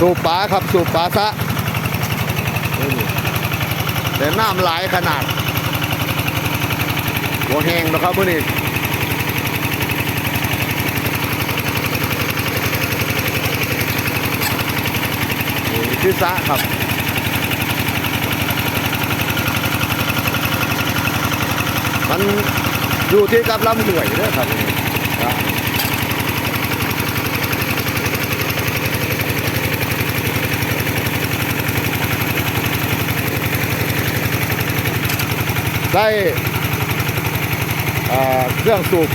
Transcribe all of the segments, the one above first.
สูบปลาครับสูบปลาซะนี่แต่น้ำหลายขนาดหัวแห้งนะครับมื่อนี้นี่คือซะครับมันอยู่ที่กับลำห่วยเด้อครับนี่ครับ ได้เครื่องสูบ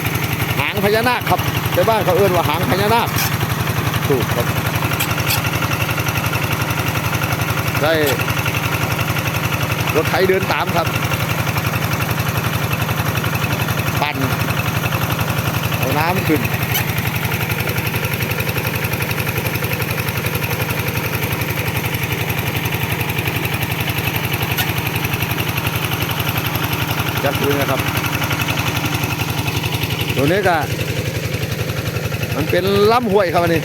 หางพญานาคครับในบ้านเขาเอื้นว่าหางพญานาคสูบครับ ได้รถไถเดินตามครับ ปั่นเอาน้ำขึ้น กรเลยนะครับ ตัวนี้ก็มันเป็นลำห้วยครับอันนี้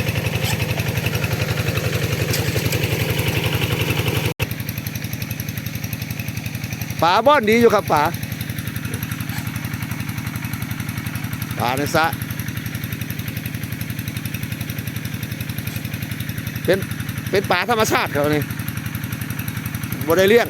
ป่าบ้อนดีอยู่ครับป่าป่าในสระเป็นเป็นป่าธรรมชาติครับอันนี้บ่ได้เลี้ยง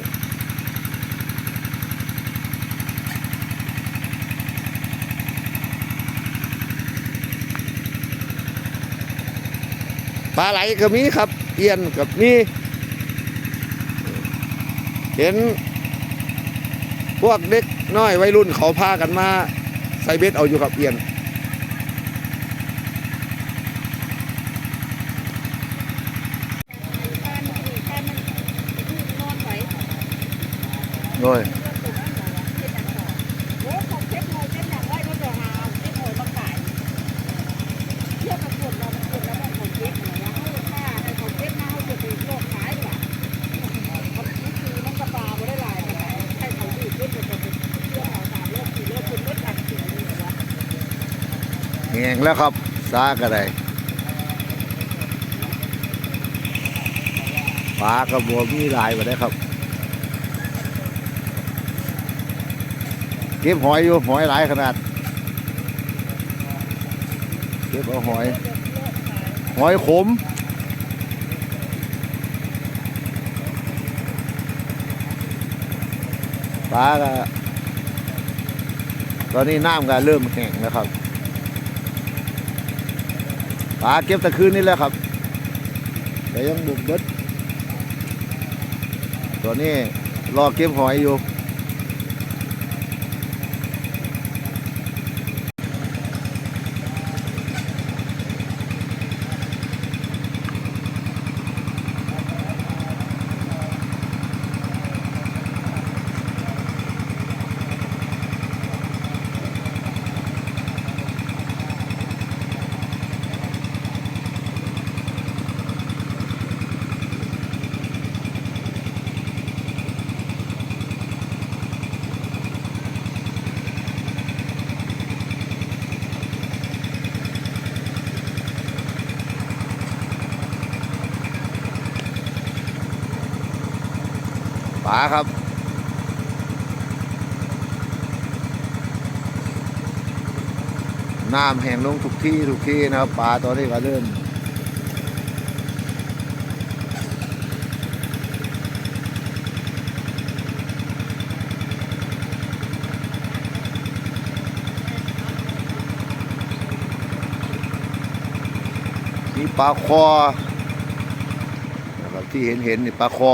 ปลาไหลก็มีครับ เอียนกับมีเห็น พวกเด็กน้อยวัยรุ่นเขาพากันมาใส่เบ็ดเอาอยู่กับเอียนโดย งแล้วครับซากระไดปลากระบวมีหลายมาได้ครับ เก็บหอยอยู่หอยหลายขนาด เก็บเอาหอย หอยขมปลาก็ตอนนี้น้ำก็เริ่มแห้งแล้วครับ ปลาเก็บตะคืนนี่แหละครับ แต่ยังบุกเบิดตัวนี้รอเก็บหอยอยู่ ครับ น้ำแห้งลงทุกที่ทุกที่นะครับปลาตัวนี้ก็เริ่มมีปลาคอนะครับที่เห็นเห็นนี่ปลาคอ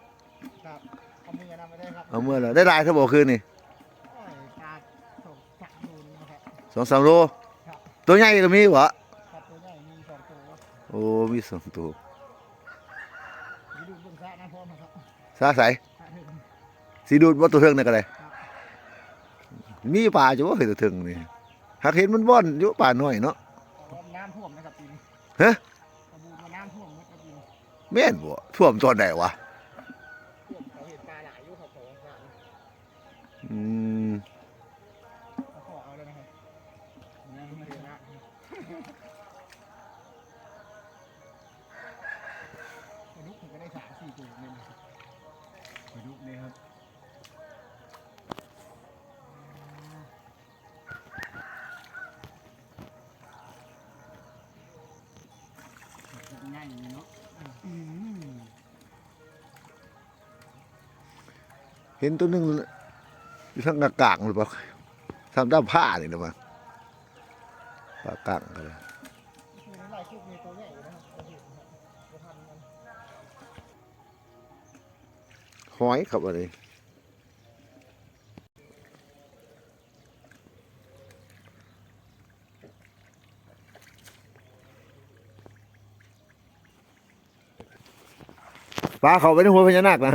เอาเมื่อแล้วได้หลายเท่าบ่คืนนี่โอ้ยปลาตกจักดูนะครับสองสามโลครับตัวใหญ่ก็มีวะครับตัวใหญ่มีสองตัวโอ้มีสองตัวมีดูบนสระน้ำพร้อมนะครับซาใสสระหนึ่งสีดูดว่าตัวเทิงนี่ก็ได้มีป่าจะว่าเห็นตัวเทิงนี่หากเห็นมันบ่อนอยู่ป่าน้อยเนาะเอาน้ำท่วมนะครับปีนี้ฮะกระบูมาน้ำท่วมหมดครับปีนี้แม่นบ่ท่วมตอนไหนวะ ท่วมเขาเห็นปลาหลายอยู่ครับเขาสระนี่ อืมเขาขอเอาเลยนะครับน้ำไม่เยอะนะกระดุกมันก็ได้สามสี่ตัวเนี่ยนะครับไปดูเลยครับง่ายเนาะเห็นตัวหนึ่ง อยู่ทางกลางๆหรือเปล่าทำด้ามผ้านี่นะมั้งปลากลางก็เลยคือในลายคุกมีตัวใหญ่อยู่นะครับเราเห็นนะครับเราทำมันหอยครับอันนี้ปลาเขาไปในหัวพญานาคนะ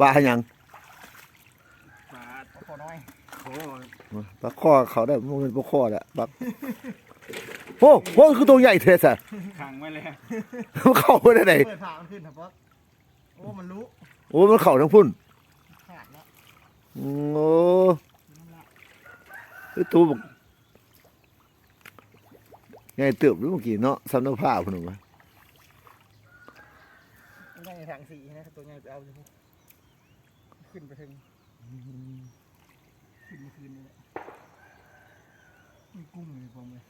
ปลาหยัง ปลา เอาขอน้อย โค ปลาข้อเขาได้มันเป็นปลาข้อแหละปลาโอ้โหคือตัวใหญ่เทสอะขังไว้เลยมันเข้าไปได้ไหนเปิดผ่ามันขึ้นครับป๊อกโอ้มันรู้โอ้มันเข้าทั้งพุ่นขาดแล้วอืมโอ้นั่นละไอ้ตัวบอกไงเติบหรือเมื่อกี้เนาะสำนักผ้าพุ่นออกมาไม่ได้ในทางสีนะครับตัวใหญ่ไปเอาอยู่พวกขึ้นไปถึงขึ้นมาคืนนี่แหละมี กุ้งเลยผมเลย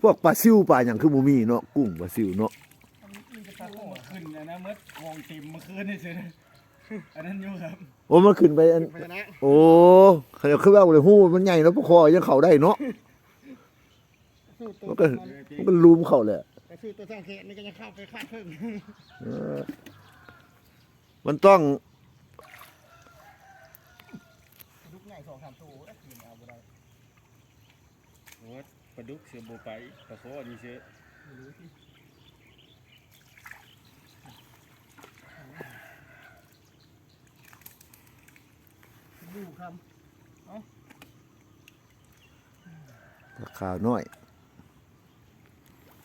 พวกปลาซิวปลาอย่างคือหมูมีเนาะกุ้งปลาซิวเนาะอันนี้มีจะปลาโอ้โก้มาขึ้นอันนะเมื่อวงติมเมื่อคืนนี่สิอันนั้นอยู่ครับโอ้มันขึ้นไปอันพญานาคโอ้เขาจะขึ้นไปเอาเลยหู้มันใหญ่แล้วปลาคอยังเข้าได้เนาะสู้ตัวมันก็มันมันก็ลุมเข้าเลยแต่สู้ตัวสร้างเขตนี่ก็จะเข้าไปคาดเพิ่มเออมันต้องลูกใหญ่สองสามตัวได้ขึ้นเอาไปได้ โอ้ป ลาดุกเสือโบไปปลาโคอันนี้เสือไม่รู้สิดูครับปลาขาวน้อย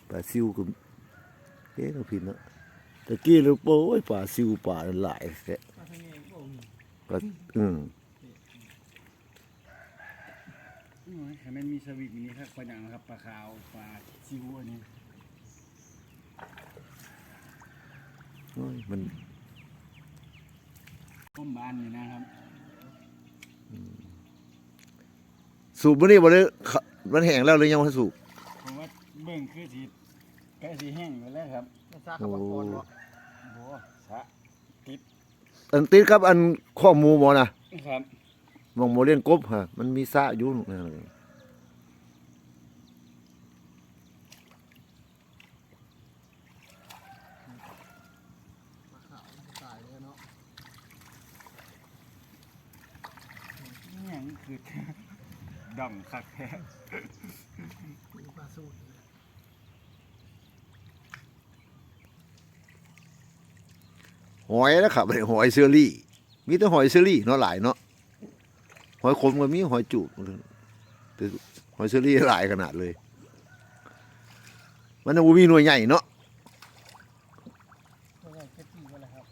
ปลาซิวก็เอ๊ะเราผิดเนาะตะกี้เราโอ้ยปลาซิวปลาหลายแท้มาทางนี้โอ้ยปลาอืม โอ้ย ให้มันมีสวิตมีนี่ครับปลาหนังครับปลาขาวปลาซิวอันนี้โอ้ยมันต้มบานนี่นะครับสูบมันนี่บ่ได้เขามันแห้งแล้วหรือยังไม่สูบผมว่าเบิ่งคือสีใกล้สีแห้งไปแล้วครับมันซากกับมังกรบ่โบสะอันติดกับอันข้อมูหมอนะ ครับ มองโมเลียนกบฮะมันมีซะอยู่นั่นน่ะ ปลาขาวมันตายเลยเนาะ นี่ยัง คือดองคักแท้ปลาสูตรหอยแล้วครับหอยเชอรี่ มีแต่หอยเชอรี่เนาะหลายเนาะหอยขมก็มีหอยจูบหอยเชอรี่หลายขนาดเลย มันยังบ่มีหน่วยใหญ่เนาะ ตัวใหญ่เจ็ดปีกันแล้วครับ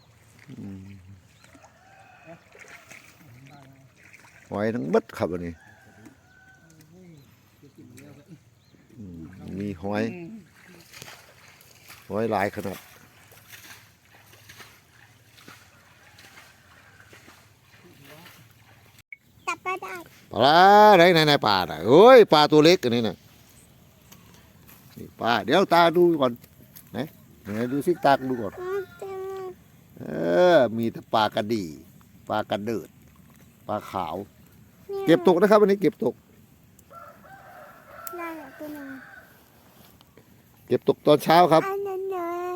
อืม ได้แล้ว หอย ทั้งเบัดครับอันนี้อุ้ยเจ็ดปีแล้วก็อืมมีหอยหอยหลายขนาดจับปลาได้ปลาไหนไหนไหนปลาน่ะโอ้ยปลาตัวเล็กอันนี้น่ะนี่ปลาเดี๋ยวตาดูก่อนไหนไหนดูสิตาดูก่อนอืมเต็มเลยเออมีแต่ปลากระดีปลากระเดิดปลาขาวนี่ เก็บตกนะครับวันนี้เก็บตก ได้แล้วตัวหนึงเก็บตกตอนเช้าครับ อันนั้นเลย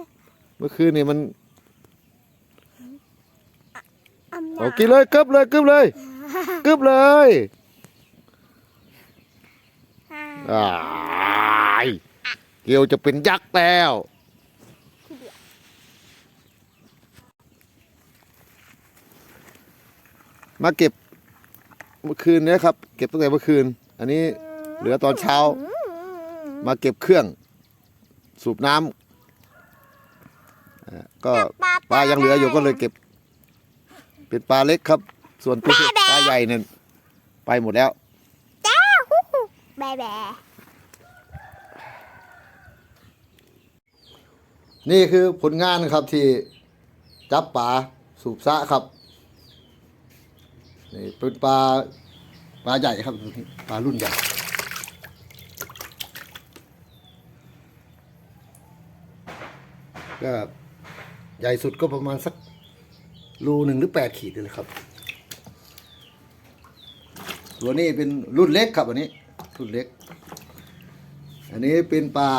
เมื่อคืนนี่มันอำเอากินเลยกึบเลยกึบเลยกึบเลยอ้ายเกียวจะเป็นยักษ์แล้วมาเก็บ เมื่อคืนเนี้ครับ เก็บตั้งแต่เมื่อคืน อันนี้เหลือตอนเช้า มาเก็บเครื่อง สูบน้ำอ่าก็ปลายังเหลืออยู่ก็เลยเก็บ เป็นปลาเล็กครับ ส่วนตัวปลาใหญ่เนี่ยไปหมดแล้วแบะแบะนี่คือผลงานครับที่จับปลาสูบซะครับ นี่เป็นปลาปลาใหญ่ครับปลารุ่นใหญ่ก็ใหญ่สุดก็ประมาณสักรูหนึ่งหรือแปดขีดเลยครับ ตัวนี้เป็นรุ่นเล็กครับอันนี้ รุ่นเล็ก อันนี้เป็นปลา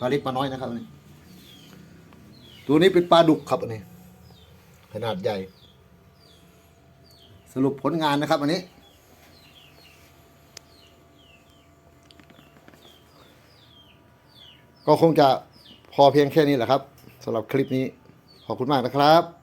ปลาเล็กปลาน้อยนะครับอันนี้ตัวนี้เป็นปลาดุกครับอันนี้ ขนาดใหญ่ สรุปผลงานนะครับอันนี้ ก็คงจะพอเพียงแค่นี้แหละครับสำหรับคลิปนี้ ขอบคุณมากนะครับ